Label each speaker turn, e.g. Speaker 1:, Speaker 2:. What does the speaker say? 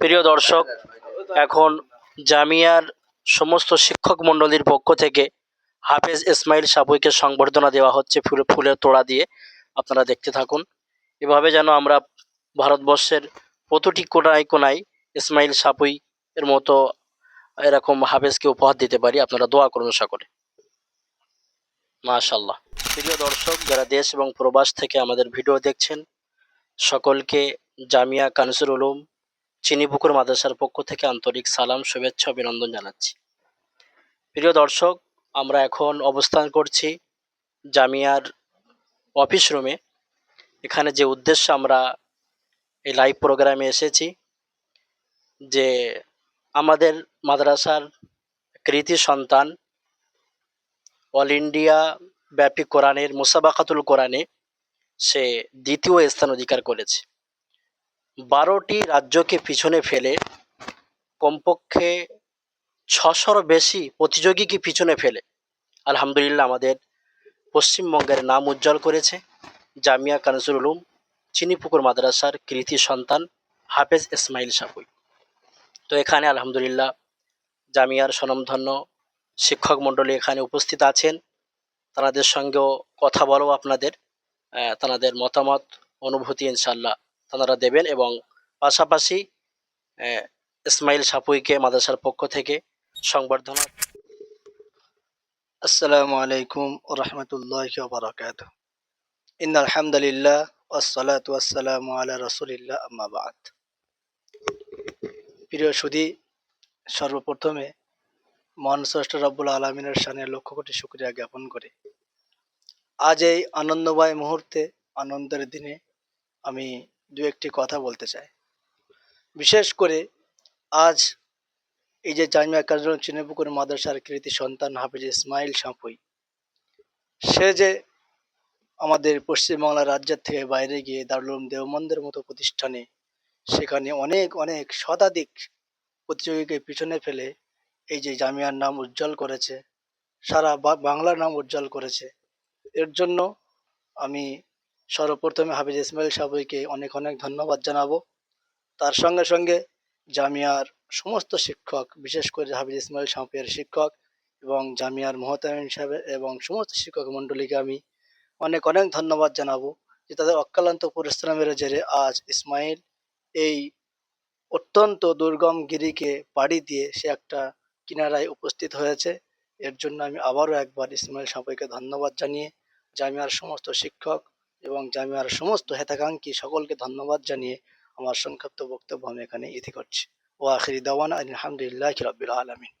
Speaker 1: প্রিয় দর্শক, এখন জামিয়ার সমস্ত শিক্ষক মণ্ডলীর পক্ষ থেকে হাফেজ ইসমাইল সাবুইকে সংবর্ধনা দেওয়া হচ্ছে ফুলে, ফুলের তোড়া দিয়ে। আপনারা দেখতে থাকুন। এভাবে যেন আমরা ভারতবর্ষের প্রতিটি কোনায় কোনায় ইসমাইল সাপুই এর মতো এরকম হাফেজকে উপহার দিতে পারি। আপনারা দোয়া করুন সকলে। মাশাল্লাহ প্রিয় দর্শক, যারা দেশ এবং প্রবাস থেকে আমাদের ভিডিও দেখছেন, সকলকে জামিয়া কানসুর উলুম চিনিপুকুর মাদ্রাসার পক্ষ থেকে আন্তরিক সালাম, শুভেচ্ছা, অভিনন্দন জানাচ্ছি। প্রিয় দর্শক, আমরা এখন অবস্থান করছি জামিয়ার অফিস রুমে। এখানে যে উদ্দেশ্যে আমরা এই লাইভ প্রোগ্রামে এসেছি, যে আমাদের মাদ্রাসার কৃতি সন্তান অল ইন্ডিয়া ব্যাপী কোরআনের মুসাবাকাতুল কোরআনে সে দ্বিতীয় স্থান অধিকার করেছে। বারোটি রাজ্যকে পিছনে ফেলে কমপক্ষে ছশোর বেশি প্রতিযোগীকে পিছনে ফেলে। আলহামদুলিল্লাহ আমাদের পশ্চিমবঙ্গের নাম উজ্জ্বল করেছে। জামিয়া কানজুল উলুম চিনিপুকুর মাদ্রাসার কৃতি সন্তান হাফেজ ইসমাইল সাপুই তো এখানে আলহামদুলিল্লাহ জামিয়ার স্বনামধন্য শিক্ষক মণ্ডলী এখানে উপস্থিত আছেন। তাদের সঙ্গেও কথা বলো আপনাদের। তাদের মতামত, অনুভূতি ইনশাল্লাহ তারা দেবেন এবং পাশাপাশি ইসমাইল সাপুইকে মাদ্রাসার পক্ষ থেকে সংবর্ধনা।
Speaker 2: আসসালামু আলাইকুম রহমতুল্লাহ বারাকাত ইন আলহামদুলিল্লাহ ওয়াসসালাতু ওয়াসসালামু আলা রাসূলিল্লাহ, আম্মা বাদ। প্রিয় সুধী, সর্বপ্রথমে মহান স্রষ্ট রব্বুল আলমিনের সানে লক্ষ কোটি শুক্রিয়া জ্ঞাপন করে। আজ এই আনন্দময় মুহূর্তে, আনন্দের দিনে আমি দু একটি কথা বলতে চাই। বিশেষ করে আজ এই যে জামিয়া কাজল চিনেপুকুর মাদ্রাসার কৃতি সন্তান হাফিজ ইসমাইল সাঁপুই, সে যে আমাদের পশ্চিমবাংলা রাজ্যের থেকে বাইরে গিয়ে দারুল দেওমন্দের মতো প্রতিষ্ঠানে সেখানে অনেক অনেক শতাধিক প্রতিযোগীকে পিছনে ফেলে এই যে জামিয়ার নাম উজ্জ্বল করেছে, সারা বাংলার নাম উজ্জ্বল করেছে। এর জন্য আমি সর্বপ্রথমে হাফিজ ইসমাইল সাবুইকে অনেক অনেক ধন্যবাদ জানাব। তার সঙ্গে সঙ্গে জামিয়ার সমস্ত শিক্ষক, বিশেষ করে হাফিজ ইসমাইল সাঁপের শিক্ষক এবং জামিয়ার মহতামিম সাহেব এবং সমস্ত শিক্ষক মণ্ডলীকে আমি অনেক অনেক ধন্যবাদ জানাব যে তাদের অক্লান্ত পরিশ্রমের জেরে আজ ইসমাইল এই অত্যন্ত দুর্গম গিরিকে পাড়ি দিয়ে সে একটা কিনারায় উপস্থিত হয়েছে। এর জন্য আমি আবারও একবার ইসমাইল সাঁপাইকে ধন্যবাদ জানিয়ে জামিয়ার সমস্ত শিক্ষক এবং জামিয়ার সমস্ত হেতাকাঙ্ক্ষী সকলকে ধন্যবাদ জানিয়ে আমার সংক্ষিপ্ত বক্তব্য আমি এখানে ইতি করছি। ও আখিরি দাওয়ান আলহামদুলিল্লাহ রবিল আলমিন।